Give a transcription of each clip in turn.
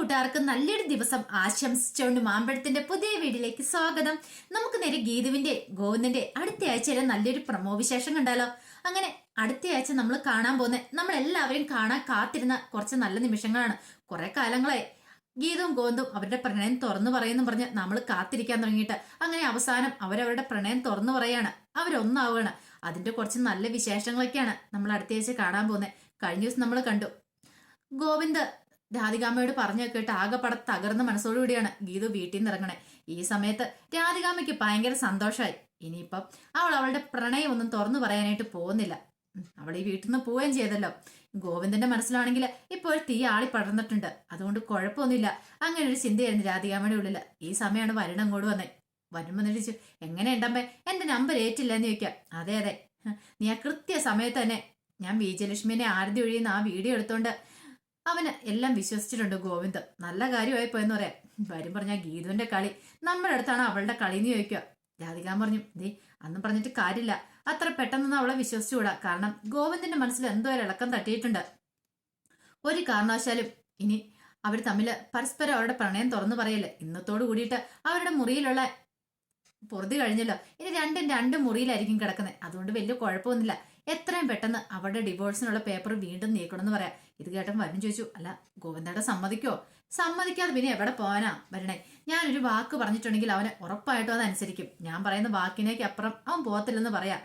കൂട്ടുകാർക്ക് നല്ലൊരു ദിവസം ആശംസിച്ചുകൊണ്ട് മാമ്പഴത്തിന്റെ പുതിയ വീഡിയോയിലേക്ക് സ്വാഗതം. നമുക്ക് നേരെ ഗീതുവിന്റെ ഗോവിന്ദന്റെ അടുത്ത ആഴ്ചയിലെ നല്ലൊരു പ്രമോ വിശേഷം കണ്ടാലോ? അങ്ങനെ അടുത്ത ആഴ്ച നമ്മൾ കാണാൻ പോകുന്ന നമ്മൾ എല്ലാവരും കാണാൻ കാത്തിരുന്ന കുറച്ച് നല്ല നിമിഷങ്ങളാണ്. കുറെ കാലങ്ങളായി. ഗീതവും ഗോവിന്ദും അവരുടെ പ്രണയം തുറന്നു പറയുന്നു പറഞ്ഞ് നമ്മൾ കാത്തിരിക്കാൻ തുടങ്ങിയിട്ട്. അങ്ങനെ അവസാനം അവരവരുടെ പ്രണയം തുറന്നു പറയാണ്. അവരൊന്നാവുകയാണ്. അതിന്റെ കുറച്ച് നല്ല വിശേഷങ്ങളൊക്കെയാണ് നമ്മൾ അടുത്ത ആഴ്ച കാണാൻ പോകുന്നത്. കഴിഞ്ഞ ദിവസം നമ്മൾ കണ്ടു. ഗോവിന്ദ് രാധികാമ്മയോട് പറഞ്ഞു കേട്ട് ആകെപ്പട തകർന്ന മനസ്സോടുകൂടിയാണ് ഗീതു വീട്ടിൽ നിന്ന് ഇറങ്ങണേ. ഈ സമയത്ത് രാധികാമ്മയ്ക്ക് ഭയങ്കര സന്തോഷമായി ഇനിയിപ്പം അവൾ അവളുടെ പ്രണയം ഒന്നും തുറന്നു പറയാനായിട്ട് പോകുന്നില്ല. അവൾ ഈ വീട്ടിൽ നിന്ന് പോവുകയും ചെയ്തല്ലോ. ഗോവിന്ദന്റെ മനസ്സിലാണെങ്കിൽ ഇപ്പോൾ തീ ആളി പടർന്നിട്ടുണ്ട്. അതുകൊണ്ട് കുഴപ്പമൊന്നുമില്ല. അങ്ങനെ ഒരു ചിന്തയായിരുന്നു രാധികാമ്മയുടെ ഉള്ളിൽ. ഈ സമയമാണ് വരുണം അങ്ങോട്ട് വന്നേ. വരുൺ വന്നിട്ട് ചോദിച്ചു എങ്ങനെ ഉണ്ടമ്പേ എന്റെ നമ്പർ ഏറ്റില്ല എന്ന് ചോദിക്കാം. അതെ അതെ. നീ ആ കൃത്യ സമയത്ത് തന്നെ ഞാൻ വിജയലക്ഷ്മിനെ ആരതി ഒഴിയുന്ന ആ വീഡിയോ എടുത്തോണ്ട് അവന് എല്ലാം വിശ്വസിച്ചിട്ടുണ്ട് ഗോവിന്ദൻ നല്ല കാര്യമായി പോയെന്ന് പറയാം. വരും പറഞ്ഞ ഗീതുവിന്റെ കളി നമ്മുടെ അടുത്താണ് അവളുടെ കളി എന്ന് ചോദിക്കുക. രാധികാൻ പറഞ്ഞു ദേ അന്നും പറഞ്ഞിട്ട് കാര്യമില്ല. അത്ര പെട്ടെന്ന് അവളെ വിശ്വസിച്ചുകൂടാ. കാരണം ഗോവിന്ദന്റെ മനസ്സിൽ എന്തോ ഒരു ഇളക്കം തട്ടിയിട്ടുണ്ട്. ഒരു കാരണവശാലും ഇനി അവർ തമ്മിൽ പരസ്പരം അവരുടെ പ്രണയം തുറന്നു പറയല്ലേ? ഇന്നത്തോട് കൂടിയിട്ട് അവരുടെ മുറിയിലുള്ള പൊറുതി കഴിഞ്ഞല്ലോ. ഇനി രണ്ടും രണ്ട് മുറിയിലായിരിക്കും കിടക്കുന്നത് അതുകൊണ്ട് വലിയ കുഴപ്പമൊന്നുമില്ല. എത്രയും പെട്ടെന്ന് അവരുടെ ഡിവോഴ്സിനുള്ള പേപ്പർ വീണ്ടും നീക്കണമെന്ന് പറയാം. ഇത് കേട്ടൻ വരും ചോദിച്ചു അല്ല ഗോവിന്ദയുടെ സമ്മതിക്കോ? സമ്മതിക്കാതെ പിന്നെ എവിടെ പോകാനാ വരണേ? ഞാനൊരു വാക്ക് പറഞ്ഞിട്ടുണ്ടെങ്കിൽ അവനെ ഉറപ്പായിട്ടും അതനുസരിക്കും ഞാൻ പറയുന്ന വാക്കിനേക്ക് അപ്പുറം അവൻ പോകത്തില്ലെന്ന് പറയാ.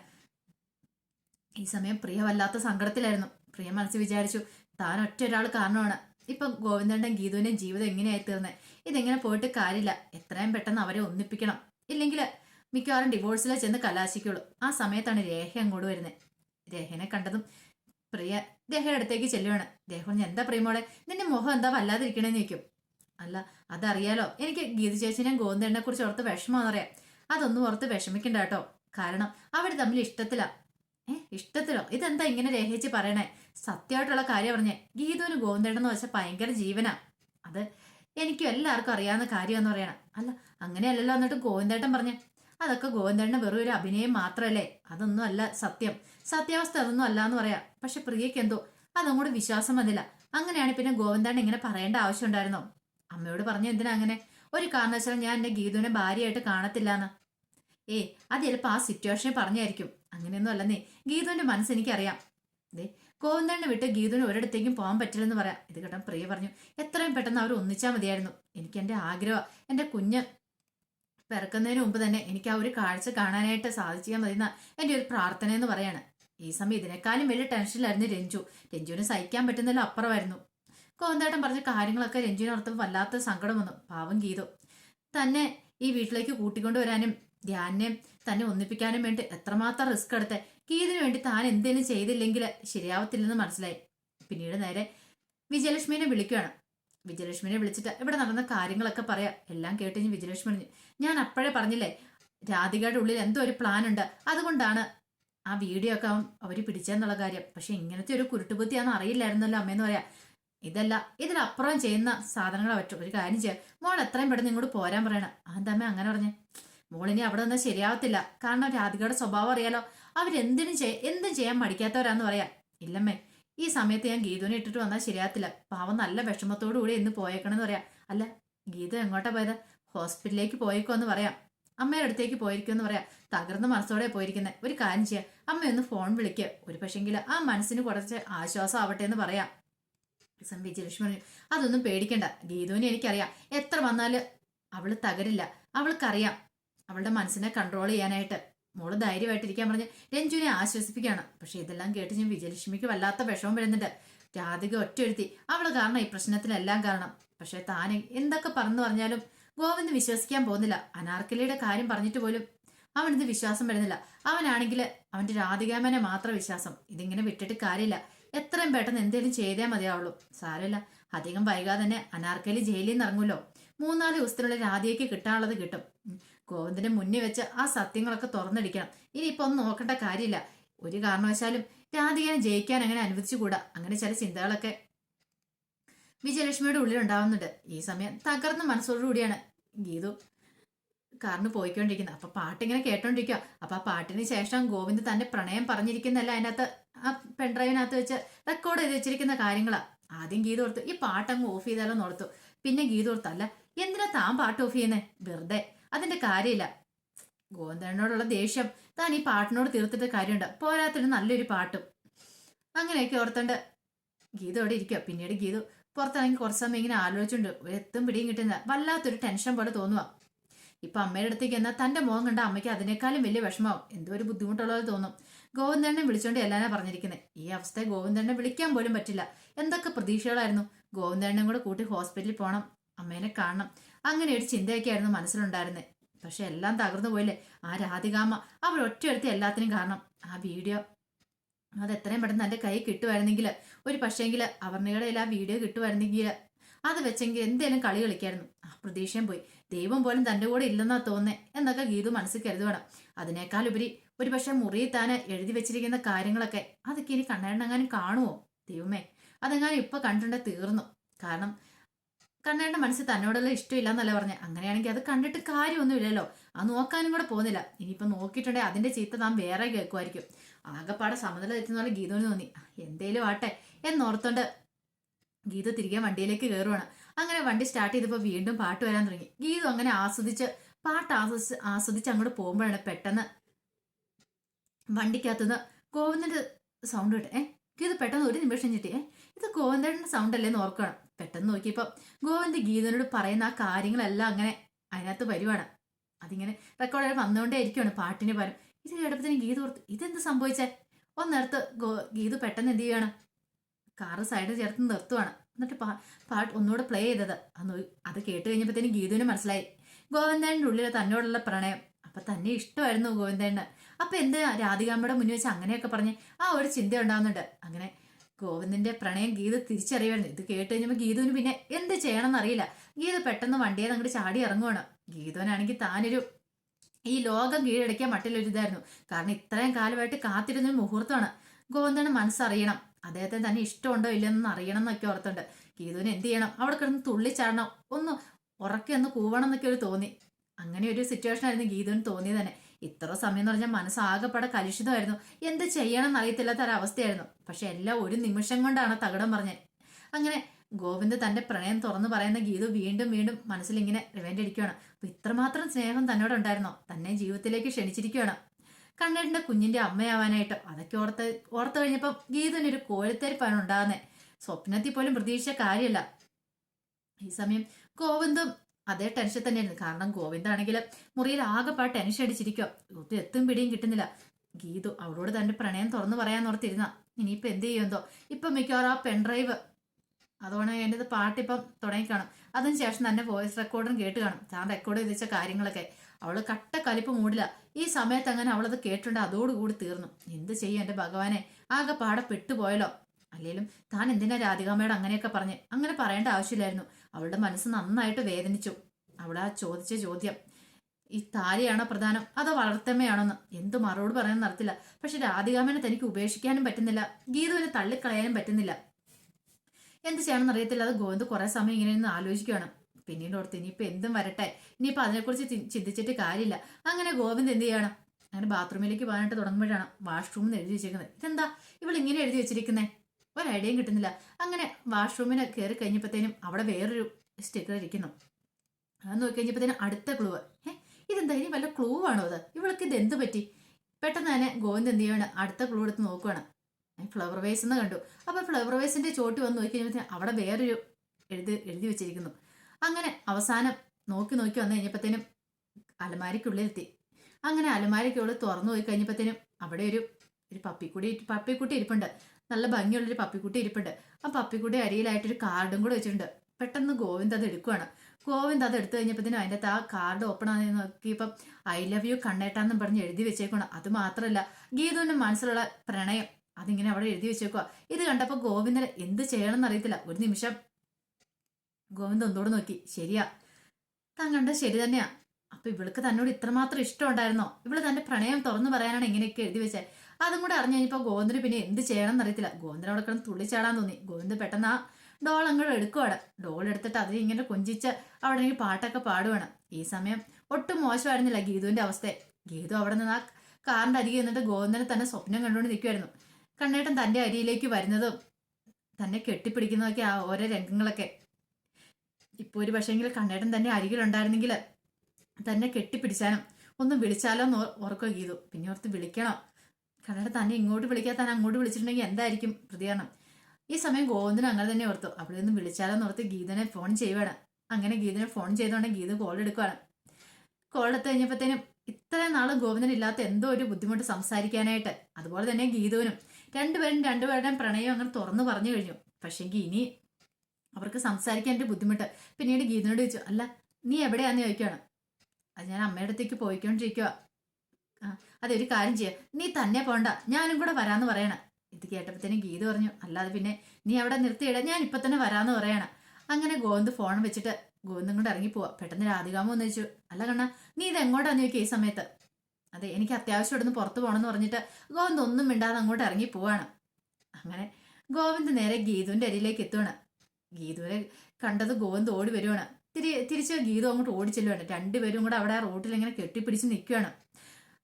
ഈ സമയം പ്രിയ വല്ലാത്ത സങ്കടത്തിലായിരുന്നു. പ്രിയ മനസ്സിൽ വിചാരിച്ചു താൻ ഒറ്റ ഒരാൾ കാരണമാണ്. ഇപ്പം ഗോവിന്ദന്റെ ഗീതുവിന്റെയും ജീവിതം എങ്ങനെയായി തീർന്നത് ഇതെങ്ങനെ പോയിട്ട് കാര്യമില്ല. എത്രയും പെട്ടെന്ന് അവരെ ഒന്നിപ്പിക്കണം. ഇല്ലെങ്കിൽ മിക്കവാറും ഡിവോഴ്സിലെ ചെന്ന് കലാശിക്കുള്ളൂ. ആ സമയത്താണ് രേഖ അങ്ങോട്ട് വരുന്നത് രേഖനെ കണ്ടതും പ്രിയ ദേഹയുടെ അടുത്തേക്ക് ചെല്ലുവാണ്. ദേഹം എന്താ പ്രിയമോളെ നിന്റെ മുഖം എന്താ വല്ലാതിരിക്കണേന്ന് ചോദിക്കും. അല്ല അതറിയാലോ എനിക്ക് ഗീത ചേച്ചിനെയും ഗോവിന്ദനെ കുറിച്ച് ഓർത്ത് വിഷമമാണെന്നറിയാം അതൊന്നും ഓർത്ത് വിഷമിക്കണ്ട കേട്ടോ. കാരണം അവർ തമ്മിൽ ഇഷ്ടത്തില. ഏ ഇഷ്ടത്തിലോ? ഇതെന്താ ഇങ്ങനെ രേഖിച്ച് പറയണേ? സത്യമായിട്ടുള്ള കാര്യം പറഞ്ഞേ ഗീതുവിന് ഗോവിന്ദേണ്ടെന്ന് വെച്ചാൽ ഭയങ്കര ജീവനാ. അത് എനിക്കും എല്ലാവർക്കും അറിയാവുന്ന കാര്യമെന്ന് പറയണം. അല്ല അങ്ങനെയല്ലല്ലോ എന്നിട്ട് ഗോവിന്ദേട്ടൻ പറഞ്ഞേ അതൊക്കെ ഗോവിന്ദേട്ടന് വെറും ഒരു അഭിനയം മാത്രമല്ലേ അതൊന്നും അല്ല സത്യം. സത്യാവസ്ഥ അതൊന്നും അല്ല എന്ന് പറയാം. പക്ഷെ പ്രിയയ്ക്ക് എന്തോ? അതങ്ങോട്ട് വിശ്വാസം വന്നില്ല. അങ്ങനെയാണ് പിന്നെ ഗോവിന്ദേട്ടൻ ഇങ്ങനെ പറയേണ്ട ആവശ്യം ഉണ്ടായിരുന്നോ? അമ്മയോട് പറഞ്ഞു എന്തിനാ അങ്ങനെ? ഒരു കാരണവശാലും ഞാൻ എന്റെ ഗീതുവിനെ ഭാര്യയായിട്ട് കാണത്തില്ല എന്ന് ഏ അത് ചിലപ്പോൾ ആ സിറ്റുവേഷനെ പറഞ്ഞായിരിക്കും. അങ്ങനെയൊന്നും അല്ലെന്നേ. ഗീതുവിന്റെ മനസ്സ് എനിക്കറിയാം. ദേ ഗോവിന്ദനെ വിട്ട് ഗീതുവിന് ഒരിടത്തേക്കും പോകാൻ പറ്റില്ലെന്ന് പറയാം. ഇത് കേട്ടാൻ പ്രിയ പറഞ്ഞു എത്രയും പെട്ടെന്ന് അവർ ഒന്നിച്ചാൽ മതിയായിരുന്നു. എനിക്ക് എന്റെ ആഗ്രഹം എന്റെ കുഞ്ഞ് പിറക്കുന്നതിന് മുമ്പ് തന്നെ എനിക്ക് ആ ഒരു കാഴ്ച കാണാനായിട്ട് സാധിച്ചാൽ മതി എന്നാ എന്റെ ഒരു പ്രാർത്ഥന എന്ന് പറയാണ്. ഈ സമയം ഇതിനേക്കാളും വലിയ ടെൻഷനിലായിരുന്നു രഞ്ജു. രഞ്ജുവിന് സഹിക്കാൻ പറ്റുന്നതിലും അപ്പുറമായിരുന്നു. കോന്തേട്ടൻ പറഞ്ഞ കാര്യങ്ങളൊക്കെ രഞ്ജുവിനെ ഓർത്തപ്പോൾ വല്ലാത്ത സങ്കടം വന്നു. പാവം ഗീതു. തന്നെ ഈ വീട്ടിലേക്ക് കൂട്ടിക്കൊണ്ടുവരാനും ധ്യാനെ തന്നെ ഒന്നിപ്പിക്കാനും വേണ്ടി എത്രമാത്രം റിസ്ക് എടുത്ത്. ഗീതിനു വേണ്ടി താൻ എന്തെങ്കിലും ചെയ്തില്ലെങ്കിൽ ശരിയാവത്തില്ലെന്ന് മനസ്സിലായി. പിന്നീട് നേരെ വിജയലക്ഷ്മിനെ വിളിക്കുകയാണ്. വിജയലക്ഷ്മിനെ വിളിച്ചിട്ട് ഇവിടെ നടന്ന കാര്യങ്ങളൊക്കെ പറയാം. എല്ലാം കേട്ട് ഇനി വിജയലക്ഷ്മി ഞാൻ അപ്പോഴേ പറഞ്ഞില്ലേ രാധികയുടെ ഉള്ളിൽ എന്തോ ഒരു പ്ലാൻ ഉണ്ട്. അതുകൊണ്ടാണ് ആ വീഡിയോ ഒക്കെ അവർ പിടിച്ചെന്നുള്ള കാര്യം. പക്ഷെ ഇങ്ങനത്തെ ഒരു കുരുട്ടുബുദ്ധിയാണെന്ന് അറിയില്ലായിരുന്നല്ലോ അമ്മയെന്ന് പറയാം. ഇതല്ല ഇതിലപ്പുറം ചെയ്യുന്ന സാധനങ്ങളെ പറ്റും. ഒരു കാര്യം ചെയ്യാം. മോൾ എത്രയും പെട്ടെന്ന് ഇങ്ങോട്ട് പോരാൻ പറയണം. അതെന്താമ്മ അങ്ങനെ പറഞ്ഞേ? മോളിനി അവിടെ നിന്ന് ശരിയാവത്തില്ല. കാരണം രാധികയുടെ സ്വഭാവം അറിയാലോ. അവരെന്തിനും ചെയ്യ എന്തും ചെയ്യാൻ മടിക്കാത്തവരാന്ന് പറയാം. ഇല്ലമ്മേ ഈ സമയത്ത് ഞാൻ ഗീതുവിനെ ഇട്ടിട്ട് വന്നാൽ ശരിയാത്തില്ല പാവം നല്ല വിഷമത്തോടു കൂടി ഇന്ന് പോയേക്കണമെന്ന് പറയാം. അല്ല ഗീതു എങ്ങോട്ടാ പോയത്? ഹോസ്പിറ്റലിലേക്ക് പോയേക്കോ എന്ന് പറയാം. അമ്മയുടെ അടുത്തേക്ക് പോയിരിക്കുമെന്ന് പറയാം. തകർന്ന മനസ്സോടെ പോയിരിക്കുന്നത് ഒരു കാര്യം ചെയ്യാം. അമ്മയൊന്ന് ഫോൺ വിളിക്കുക ഒരു പക്ഷെങ്കിൽ ആ മനസ്സിന് കുറച്ച് ആശ്വാസം ആവട്ടെ എന്ന് പറയാം. വിജയലക്ഷ്മി പറഞ്ഞു അതൊന്നും പേടിക്കണ്ട. ഗീതുവിനെ എനിക്കറിയാം. എത്ര വന്നാൽ അവൾ തകരില്ല. അവൾക്കറിയാം. അവളുടെ മനസ്സിനെ കൺട്രോൾ ചെയ്യാനായിട്ട്. മോൾ ധൈര്യമായിട്ടിരിക്കാൻ പറഞ്ഞ് രഞ്ജുവിനെ ആശ്വസിപ്പിക്കുകയാണ്. പക്ഷെ ഇതെല്ലാം കേട്ട് ഞാൻ വിജയലക്ഷ്മിക്ക് വല്ലാത്ത വിഷമം വരുന്നുണ്ട്. രാധിക ഒറ്റയൊരുത്തി. അവൾ കാരണം ഈ പ്രശ്നത്തിനെല്ലാം കാരണം. പക്ഷെ താൻ എന്തൊക്കെ പറഞ്ഞു പറഞ്ഞാലും ഗോവിന്ദ് വിശ്വസിക്കാൻ പോകുന്നില്ല. അനാർക്കലിയുടെ കാര്യം പറഞ്ഞിട്ട് പോലും അവനിത് വിശ്വാസം വരുന്നില്ല. അവനാണെങ്കിൽ അവന്റെ രാധികാമനെ മാത്രം വിശ്വാസം. ഇതിങ്ങനെ വിട്ടിട്ട് കാര്യമില്ല. എത്രയും പെട്ടെന്ന് എന്തേലും ചെയ്തേ മതിയാവുള്ളൂ. സാരമില്ല. അധികം വൈകാതെ തന്നെ അനാർക്കലി ജയിലിൽ നിന്ന് ഇറങ്ങുമല്ലോ മൂന്നാൽ ദിവസത്തിനുള്ളിൽ രാധികയ്ക്ക് കിട്ടാനുള്ളത് കിട്ടും. ഗോവിന്ദന്റെ മുന്നിൽ വെച്ച് ആ സത്യങ്ങളൊക്കെ തുറന്നടിക്കണം. ഇനിയിപ്പോ ഒന്നും നോക്കേണ്ട കാര്യമില്ല. ഒരു കാരണവശാലും രാധികനെ ജയിക്കാൻ അങ്ങനെ അനുവദിച്ചുകൂടാ. അങ്ങനെ ചില ചിന്തകളൊക്കെ വിജയലക്ഷ്മിയുടെ ഉള്ളിൽ ഉണ്ടാവുന്നുണ്ട്. ഈ സമയം തകർന്ന മനസ്സോടുകൂടിയാണ് ഗീതു കാറിന് പോയിക്കൊണ്ടിരിക്കുന്നത്. അപ്പൊ പാട്ടിങ്ങനെ കേട്ടോണ്ടിരിക്കുക അപ്പൊ ആ പാട്ടിന് ശേഷം ഗോവിന്ദ് തന്റെ പ്രണയം പറഞ്ഞിരിക്കുന്നല്ല അതിനകത്ത് ആ പെൺഡ്രൈവിനകത്ത് വെച്ച് റെക്കോർഡ് ചെയ്ത് വെച്ചിരിക്കുന്ന കാര്യങ്ങളാ. ആദ്യം ഗീത ഓർത്തു ഈ പാട്ടങ്ങ് ഓഫ് ചെയ്താലോ ഓർത്തു. പിന്നെ ഗീത ഓർത്തല്ല എന്തിനാ താൻ പാട്ട് ഓഫ് ചെയ്യുന്നേ? വെറുതെ അതിന്റെ കാര്യമില്ല. ഗോവിന്ദനോടുള്ള ദേഷ്യം. താൻ ഈ പാട്ടിനോട് തീർത്തിട്ട് കാര്യമുണ്ട്. പോരാത്തിന് നല്ലൊരു പാട്ടും. അങ്ങനെയൊക്കെ ഓർത്തണ്ട് അവിടെ ഇരിക്കുക പിന്നീട് ഗീതു പുറത്തിറങ്ങി കുറച്ച് സമയം ഇങ്ങനെ ആലോചിച്ചുണ്ട് എത്തും പിടിയും കിട്ടുന്ന വല്ലാത്തൊരു ടെൻഷൻ പോലെ തോന്നുക ഇപ്പൊ അമ്മയുടെ അടുത്തേക്ക് എന്നാൽ തന്റെ മുഖം കണ്ട അമ്മയ്ക്ക് അതിനേക്കാളും വലിയ വിഷമാവും എന്തോ ഒരു ബുദ്ധിമുട്ടുള്ളത് തോന്നും. ഗോവിന്ദനെ വിളിച്ചോണ്ട് എല്ലാനാ പറഞ്ഞിരിക്കുന്നത് ഈ അവസ്ഥയെ ഗോവിന്ദനെ വിളിക്കാൻ പോലും പറ്റില്ല. എന്തൊക്കെ പ്രതീക്ഷകളായിരുന്നു. ഗോവിന്ദനും കൂടെ കൂട്ടി ഹോസ്പിറ്റലിൽ പോകണം അമ്മേനെ കാണണം. അങ്ങനെ ഒരു ചിന്തയൊക്കെയായിരുന്നു മനസ്സിലുണ്ടായിരുന്നത് പക്ഷെ എല്ലാം തകർന്നു പോയില്ലേ? ആ രാധികാമ്മ അവൾ ഒറ്റയെടുത്ത് എല്ലാത്തിനും കാരണം. ആ വീഡിയോ അത് എത്രയും പെട്ടെന്ന് എന്റെ കൈ കിട്ടുമായിരുന്നെങ്കിൽ ഒരു പക്ഷേങ്കിൽ അവർണിയുടെ ആ വീഡിയോ കിട്ടുമായിരുന്നെങ്കിൽ അത് വെച്ചെങ്കിൽ എന്തേലും കളി കളിക്കായിരുന്നു. ആ പ്രതീക്ഷയും പോയി. ദൈവം പോലും തന്റെ കൂടെ ഇല്ലെന്നാ തോന്നേ എന്നൊക്കെ ഗീതു മനസ്സിൽ കരുതുവേണം. അതിനേക്കാൾ ഉപരി ഒരു പക്ഷെ മുറിയിൽ താൻ എഴുതി വെച്ചിരിക്കുന്ന കാര്യങ്ങളൊക്കെ അതൊക്കെ ഇനി കണ്ണേണ്ണങ്ങാനും കാണുമോ ദൈവമേ അതെങ്ങാനും ഇപ്പൊ കണ്ടിട്ട് തീർന്നു. കാരണം കണ്ണേണ്ട മനസ്സിൽ തന്നോടുള്ള ഇഷ്ടമില്ല എന്നല്ല പറഞ്ഞേ. അങ്ങനെയാണെങ്കിൽ അത് കണ്ടിട്ട് കാര്യമൊന്നുമില്ലല്ലോ. അത് നോക്കാനും കൂടെ പോകുന്നില്ല. ഇനിയിപ്പോ നോക്കിയിട്ടുണ്ടെങ്കിൽ അതിന്റെ ചീത്ത താൻ വേറെ കേൾക്കുമായിരിക്കും. ആകെപ്പാടെ സമനില തെറ്റുന്ന പോലെ ഗീതോന് തോന്നി. എന്തേലും ആട്ടെ എന്നോർത്തോണ്ട് ഗീതു തിരികെ വണ്ടിയിലേക്ക് കയറുവാണ് അങ്ങനെ വണ്ടി സ്റ്റാർട്ട് ചെയ്തപ്പോൾ വീണ്ടും പാട്ട് വരാൻ തുടങ്ങി. ഗീതു അങ്ങനെ ആസ്വദിച്ച് പാട്ട് ആസ്വദിച്ച് ആസ്വദിച്ച് അങ്ങോട്ട് പോകുമ്പോഴാണ് പെട്ടെന്ന് വണ്ടിക്കകത്തുനിന്ന് ഗോവിന്ദന്റെ സൗണ്ട് കേട്ടെ. ഏഹ് ഗീതു പെട്ടെന്ന് ഒരു നിമിഷം ചിട്ടി ഏഹ് ഇത് ഗോവിന്ദന്റെ സൗണ്ട് അല്ലേന്ന് ഓർക്കണം പെട്ടെന്ന് നോക്കിയപ്പോൾ ഗോവിന്ദ് ഗീതനോട് പറയുന്ന ആ കാര്യങ്ങളെല്ലാം അങ്ങനെ അതിനകത്ത് വരുവാണ്. അതിങ്ങനെ റെക്കോർഡ് വന്നുകൊണ്ടേ ഇരിക്കുവാണ് പാട്ടിന് പരം ഇത് കേട്ടപ്പത്തിന് ഗീത ഓർത്ത് ഇതെന്ത് സംഭവിച്ചേ? ഒന്നിടത്ത് ഗോ ഗീതു പെട്ടെന്ന് എന്ത് ചെയ്യുകയാണ് കാറ് സൈഡ് ചേർത്ത് നിർത്തുവാണ്. എന്നിട്ട് പാ പാട്ട് ഒന്നുകൂടെ പ്ലേ ചെയ്തത്. അന്ന് അത് കേട്ട് കഴിഞ്ഞപ്പോഴത്തേനും ഗീതുവിന് മനസ്സിലായി. ഗോവിന്ദന്റെ ഉള്ളിൽ തന്നോടുള്ള പ്രണയം. അപ്പൊ തന്നെ ഇഷ്ടമായിരുന്നു ഗോവിന്ദന് അപ്പൊ എന്ത് രാധികാമ്മയുടെ മുന്നിൽ വെച്ച് അങ്ങനെയൊക്കെ പറഞ്ഞ് ആ ഒരു ചിന്ത ഉണ്ടാവുന്നുണ്ട് അങ്ങനെ ഗോവിന്ദന്റെ പ്രണയം ഗീത തിരിച്ചറിയുമായിരുന്നു ഇത് കേട്ട് കഴിഞ്ഞപ്പോൾ ഗീതുവിന് പിന്നെ എന്ത് ചെയ്യണമെന്ന് അറിയില്ല. ഗീത പെട്ടെന്ന് വണ്ടിയെ അങ്ങോട്ട് ചാടി ഇറങ്ങുവാണ്. ഗീതുവനാണെങ്കിൽ താനൊരു ഈ ലോകം കീഴടക്കിയ മട്ടിലൊരു ഇതായിരുന്നു കാരണം ഇത്രയും കാലമായിട്ട് കാത്തിരുന്ന മുഹൂർത്തമാണ്. ഗോവിന്ദന് മനസ്സറിയണം. അദ്ദേഹത്തെ തന്നെ ഇഷ്ടമുണ്ടോ ഇല്ലെന്ന് അറിയണം എന്നൊക്കെ ഓർത്തുണ്ട്. ഗീതുവിന് എന്ത് ചെയ്യണം? അവിടെ കിടന്ന് തുള്ളിച്ചാടണം ഒന്ന് ഉറക്കെ ഒന്ന് കൂവണം എന്നൊക്കെ ഒരു തോന്നി. അങ്ങനെ ഒരു സിറ്റുവേഷൻ ആയിരുന്നു ഗീതുവിന് തോന്നിയത് തന്നെ. ഇത്ര സമയം എന്ന് പറഞ്ഞാൽ മനസ്സാകപ്പെടെ കലുഷിതമായിരുന്നു. എന്ത് ചെയ്യണം എന്നറിയത്തില്ലാത്ത ഒരവസ്ഥയായിരുന്നു പക്ഷെ എല്ലാം ഒരു നിമിഷം കൊണ്ടാണ് തകടം പറഞ്ഞത്. അങ്ങനെ ഗോവിന്ദ് തന്റെ പ്രണയം തുറന്നു പറയുന്ന ഗീതു വീണ്ടും വീണ്ടും മനസ്സിൽ ഇങ്ങനെ റിവെന്റ് അടിക്കുകയാണ് അപ്പൊ ഇത്രമാത്രം സ്നേഹം തന്നോട് ഉണ്ടായിരുന്നോ തന്നെ ജീവിതത്തിലേക്ക് ക്ഷണിച്ചിരിക്കുകയാണ് കണ്ണേട്ടന്റെ കുഞ്ഞിന്റെ അമ്മയാവാനായിട്ട് അതൊക്കെ ഓർത്ത് ഓർത്ത് കഴിഞ്ഞപ്പം ഗീതുവിനൊരു കോഴത്തേരിപ്പാണ് ഉണ്ടാകുന്നത്. സ്വപ്നത്തിൽ പോലും പ്രതീക്ഷിച്ച കാര്യമല്ല. ഈ സമയം ഗോവിന്ദും അതേ ടെൻഷൻ തന്നെയായിരുന്നു. കാരണം ഗോവിന്ദാണെങ്കിൽ മുറിയിൽ ആകെ ടെൻഷൻ അടിച്ചിരിക്കുക ഒത്തും എത്തും പിടിയും കിട്ടുന്നില്ല. ഗീതു അവളോട് തന്റെ പ്രണയം തുറന്നു പറയാൻ ഓർത്തിരുന്ന. ഇനിയിപ്പോ എന്ത് ചെയ്യുമെന്തോ ഇപ്പൊ മിക്കവാറും ആ പെൺഡ്രൈവ് അതുകൊണ്ട് എന്റെ പാട്ടിപ്പം തുടങ്ങിക്കാണും അതിന് ശേഷം തന്നെ വോയിസ് റെക്കോർഡും കേട്ട് കാണും. താൻ റെക്കോർഡ് ചെയ്ത് കാര്യങ്ങളൊക്കെ. അവൾ കട്ട കലിപ്പ് മൂടില്ല. ഈ സമയത്ത് അങ്ങനെ അവളത് കേട്ടുണ്ട് അതോടുകൂടി തീർന്നു. എന്ത് ചെയ്യും എന്റെ ഭഗവാനെ? ആകെ പാടെ പെട്ടുപോയല്ലോ. അല്ലെങ്കിലും താൻ എന്തിനാ രാധികാമ്മയോട് അങ്ങനെയൊക്കെ പറഞ്ഞ്? അങ്ങനെ പറയേണ്ട ആവശ്യമില്ലായിരുന്നു. അവളുടെ മനസ്സ് നന്നായിട്ട് വേദനിച്ചു. അവൾ ആ ചോദിച്ച ചോദ്യം. ഈ താലിയാണോ പ്രധാനം? അതോ വളർത്തമ്മയാണോന്ന്? എന്ത് മറുപടി പറയാൻ നടത്തില്ല പക്ഷെ രാധികാമനെ തനിക്ക് ഉപേക്ഷിക്കാനും പറ്റുന്നില്ല. ഗീതുവിനെ തള്ളിക്കളയാനും പറ്റുന്നില്ല. എന്ത് ചെയ്യണമെന്ന് അറിയത്തില്ല. അത് ഗോവിന്ദ് കുറെ സമയം ഇങ്ങനെ നിന്ന് ആലോചിക്കുകയാണ് പിന്നീട് ഓർത്ത് ഇനിയിപ്പോ എന്തും വരട്ടെ. ഇനിയിപ്പൊ അതിനെക്കുറിച്ച് ചിന്തിച്ചിട്ട് കാര്യമില്ല. അങ്ങനെ ഗോവിന്ദ് എന്ത് ചെയ്യണം? അങ്ങനെ ബാത്റൂമിലേക്ക് പോകാനായിട്ട് തുടങ്ങുമ്പോഴാണ് വാഷ്റൂമിൽ എഴുതി വെച്ചിരിക്കുന്നത് ഇതെന്താ? ഇവൾ ഇങ്ങനെ എഴുതി വെച്ചിരിക്കുന്നേ. ഒരു ഐഡിയയും കിട്ടുന്നില്ല. അങ്ങനെ വാഷ്റൂമിന് കയറി കഴിഞ്ഞപ്പോഴത്തേനും അവിടെ വേറൊരു സ്റ്റിക്കർ ഇരിക്കുന്നു. അത് നോക്കി കഴിഞ്ഞപ്പോഴത്തേനും അടുത്ത ക്ലൂ ഏ ഇതെന്താ? ഇനി വല്ല ക്ലൂ ആണോ അത് ഇവൾക്ക് ഇത് എന്ത് പറ്റി? പെട്ടെന്ന് തന്നെ ഗോവിന്ദ് എന്ത് ചെയ്യാണ് അടുത്ത ക്ലൂ എടുത്ത് നോക്കുവാണ്. ഫ്ലവർ വേസ് എന്ന് കണ്ടു. അപ്പൊ ഫ്ലവർ വേസിന്റെ ചോട്ട് വന്ന് നോക്കി കഴിഞ്ഞപ്പോഴത്തേനും അവിടെ വേറൊരു എഴുതി എഴുതി വെച്ചിരിക്കുന്നു. അങ്ങനെ അവസാനം നോക്കി നോക്കി വന്നു കഴിഞ്ഞപ്പോഴത്തേനും അലമാരിക്കുള്ളിലെത്തി അങ്ങനെ അലമാരിക്കുള്ളിൽ തുറന്നു പോയി കഴിഞ്ഞപ്പോഴത്തേനും അവിടെ ഒരു ഒരു പപ്പിക്കുടി പപ്പിക്കുട്ടി ഇരിപ്പുണ്ട്. നല്ല ഭംഗിയുള്ളൊരു പപ്പിക്കുട്ടി ഇരിപ്പുണ്ട്. ആ പപ്പിക്കുട്ടി അരിയിലായിട്ടൊരു കാർഡും കൂടെ വെച്ചിട്ടുണ്ട്. പെട്ടെന്ന് ഗോവിന്ദ് അത് എടുക്കുവാണ്. ഗോവിന്ദ് അത് എടുത്തു കഴിഞ്ഞപ്പോഴത്തേനും അതിന്റെ അകത്ത് ആ കാർഡ് ഓപ്പൺ ആണെന്ന് നോക്കിയപ്പം ഐ ലവ് യു കണ്ണേട്ടാന്നും പറഞ്ഞ് എഴുതി വെച്ചേക്കണം അത് മാത്രമല്ല ഗീതുവിന്റെ മനസ്സിലുള്ള പ്രണയം അതിങ്ങനെ അവിടെ എഴുതി വെച്ചേക്കുക ഇത് കണ്ടപ്പോൾ ഗോവിന്ദന് എന്ത് ചെയ്യണമെന്ന് അറിയത്തില്ല. ഒരു നിമിഷം. ഗോവിന്ദ് ഒന്നോട് നോക്കി. ശരിയാ. താൻ കണ്ട ശരി തന്നെയാ. അപ്പൊ ഇവൾക്ക് തന്നോട് ഇത്രമാത്രം ഇഷ്ടം ഉണ്ടായിരുന്നോ ഇവൾ തന്റെ പ്രണയം തുറന്നു പറയാനാണ് ഇങ്ങനെയൊക്കെ എഴുതി വെച്ചത് അതും കൂടെ അറിഞ്ഞു കഴിഞ്ഞപ്പോൾ ഗോവിന്ദന് പിന്നെ എന്ത് ചെയ്യണമെന്ന് അറിയത്തില്ല. ഗോവിന്ദൻ അവിടെ കിടന്ന് തുള്ളിച്ചാടാൻ തോന്നി. ഗോവിന്ദ പെട്ടെന്ന് ആ ഡോൾ അങ്ങോട്ട് എടുക്കുവാണ് ഡോൾ എടുത്തിട്ട് അതിനെ ഇങ്ങനെ കൊഞ്ചിച്ച് അവിടെ എനിക്ക് പാട്ടൊക്കെ പാടുവാണ്. ഈ സമയം ഒട്ടും മോശമായിരുന്നില്ല ഗീതുവിന്റെ അവസ്ഥ. ഗീതു അവിടെ നിന്ന് ആ കാറിന്റെ അരികെ നിന്നിട്ട് ഗോവിന്ദനെ തന്നെ സ്വപ്നം കണ്ടുകൊണ്ട് നിൽക്കുമായിരുന്നു കണ്ണേട്ടൻ തന്റെ അരിയിലേക്ക് വരുന്നതും തന്നെ കെട്ടിപ്പിടിക്കുന്നതൊക്കെ ആ ഓരോ രംഗങ്ങളൊക്കെ. ഇപ്പോൾ ഒരു പക്ഷേങ്കിൽ കണ്ണേട്ടൻ തന്നെ അരികിലുണ്ടായിരുന്നെങ്കിൽ തന്നെ കെട്ടിപ്പിടിച്ചാലും ഒന്ന് വിളിച്ചാലോ എന്ന് ഓർക്കുക ഓർക്കോ ഗീതു. പിന്നെ ഓർത്ത് വിളിക്കണം. കണ്ണേട്ടൻ തന്നെ ഇങ്ങോട്ട് വിളിക്കാൻ തന്നെ അങ്ങോട്ട് വിളിച്ചിട്ടുണ്ടെങ്കിൽ എന്തായിരിക്കും? പ്രതികരണം. ഈ സമയം ഗോവിന്ദൻ അങ്ങനെ തന്നെ ഓർത്തു. അവിടെ നിന്ന് വിളിച്ചാലോ എന്ന് ഓർത്ത് ഗീതനെ ഫോൺ ചെയ്യുവാണ്. അങ്ങനെ ഗീതനെ ഫോൺ ചെയ്തുകൊണ്ട് ഗീത കോൾ എടുക്കുവാണ്. കോൾ എടുത്ത് കഴിഞ്ഞപ്പോഴത്തേനും ഇത്രയും നാൾ ഗോവിന്ദൻ ഇല്ലാത്ത എന്തോ ഒരു ബുദ്ധിമുട്ട് സംസാരിക്കാനായിട്ട്. അതുപോലെ തന്നെ ഗീതുവിനും രണ്ടുപേരും രണ്ടുപേരുടെയും പ്രണയം അങ്ങനെ തുറന്നു പറഞ്ഞു കഴിഞ്ഞു. പക്ഷെങ്കിൽ ഇനി അവർക്ക് സംസാരിക്കാൻ ഒരു ബുദ്ധിമുട്ട്. പിന്നീട് ഗീതനോട് ചോദിച്ചു അല്ല നീ എവിടെയാന്ന് ചോദിക്കുകയാണ് അത് ഞാൻ അമ്മയുടെ അടുത്തേക്ക് പോയിക്കൊണ്ടിരിക്കുക ആ ഒരു കാര്യം ചെയ്യാം. നീ തന്നെ പോണ്ട. ഞാനും കൂടെ വരാന്ന് പറയണം. ഇത് കേട്ടപ്പോഴത്തേനും ഗീത പറഞ്ഞു അല്ലാതെ പിന്നെ നീ അവിടെ നിർത്തിയിട ഞാൻ ഇപ്പൊ തന്നെ വരാന്ന് പറയണം. അങ്ങനെ ഗോവിന്ദ് ഫോൺ വെച്ചിട്ട് ഗോവിന്ദും കൂടെ ഇറങ്ങി പോവാ. പെട്ടെന്ന് രാധികാമ ഒന്ന് ചോദിച്ചു അല്ല കണ്ണ നീ ഇത് എങ്ങോട്ടാന്ന് ചോദിക്കുക ഈ സമയത്ത്? അതെ എനിക്ക് അത്യാവശ്യം ഇവിടുന്ന് പുറത്ത് പോകണമെന്ന് പറഞ്ഞിട്ട് ഗോവിന്ദ് ഒന്നും മിണ്ടാതെ അങ്ങോട്ട് ഇറങ്ങി പോവാണ്. അങ്ങനെ ഗോവിന്ദ് നേരെ ഗീതുവിന്റെ അരിയിലേക്ക് എത്തുവാണ്. ഗീതുവിനെ കണ്ടത് ഗോവിന്ദ് ഓടി വരുവാണ്. തിരി തിരിച്ച് ഗീതു അങ്ങോട്ട് ഓടിച്ചെല്ലുവാണ്. രണ്ടുപേരും കൂടെ അവിടെ ആ റോട്ടിൽ ഇങ്ങനെ കെട്ടിപ്പിടിച്ച് നിൽക്കുകയാണ്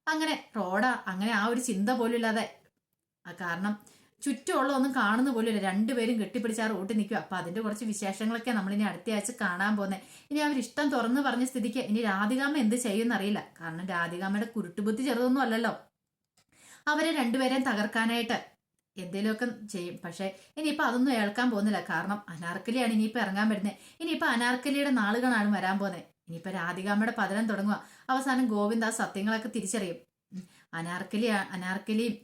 അങ്ങനെ റോഡാ അങ്ങനെ ആ ഒരു ചിന്ത പോലും ഇല്ലാതെ. കാരണം ചുറ്റുമുള്ള ഒന്നും കാണുന്ന ഇല്ല രണ്ടുപേരും കെട്ടിപ്പിടിച്ച് ആ റോട്ടിൽ നിൽക്കുക അപ്പൊ അതിന്റെ കുറച്ച് വിശേഷങ്ങളൊക്കെ നമ്മൾ ഇനി അടുത്ത ആഴ്ച കാണാൻ പോകുന്നത് ഇനി അവർ ഇഷ്ടം തുറന്ന് പറഞ്ഞ സ്ഥിതിക്ക് ഇനി രാധികാമ്മ എന്ത് ചെയ്യുമെന്ന് അറിയില്ല. കാരണം രാധികാമ്മയുടെ കുരുട്ടുബുദ്ധി ചെറുതൊന്നും അല്ലല്ലോ. അവരെ രണ്ടുപേരെയും തകർക്കാനായിട്ട് എന്തെങ്കിലുമൊക്കെ ചെയ്യും. പക്ഷെ ഇനിയിപ്പോൾ അതൊന്നും ഏൽക്കാൻ പോകുന്നില്ല. കാരണം അനാർക്കലിയാണ് ഇനിയിപ്പോൾ ഇറങ്ങാൻ വരുന്നത് ഇനിയിപ്പോൾ അനാർക്കലിയുടെ നാളുകളാണ് വരാൻ പോകുന്നത് ഇനിയിപ്പോൾ രാധികാമ്മയുടെ പതനം തുടങ്ങുക. അവസാനം ഗോവിന്ദ് ആ സത്യങ്ങളൊക്കെ തിരിച്ചറിയും. അനാർക്കലി അനാർക്കലിയും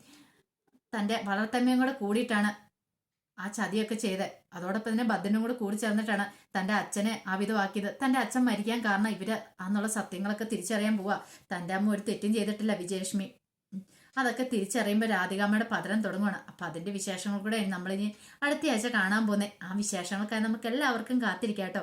തന്റെ വളർത്തമ്മയും കൂടെ കൂടിയിട്ടാണ് ആ ചതിയൊക്കെ ചെയ്ത് അതോടൊപ്പം തന്നെ ഭദ്രനും കൂടെ കൂടി ചേർന്നിട്ടാണ് തന്റെ അച്ഛനെ ആവിധമാക്കിയത് തന്റെ അച്ഛൻ മരിക്കാൻ കാരണം ഇവർ അന്നുള്ള സത്യങ്ങളൊക്കെ തിരിച്ചറിയാൻ പോവാ. തന്റെ അമ്മ ഒരു തെറ്റും ചെയ്തിട്ടില്ല വിജയലക്ഷ്മി. അതൊക്കെ തിരിച്ചറിയുമ്പോൾ രാധികാമ്മയുടെ പതനം തുടങ്ങുകയാണ് അപ്പം അതിന്റെ വിശേഷങ്ങൾ കൂടെ നമ്മളിനി അടുത്തയാഴ്ച കാണാൻ പോകുന്നത് ആ വിശേഷങ്ങൾക്കായി നമുക്ക് എല്ലാവർക്കും കാത്തിരിക്കാം കേട്ടോ.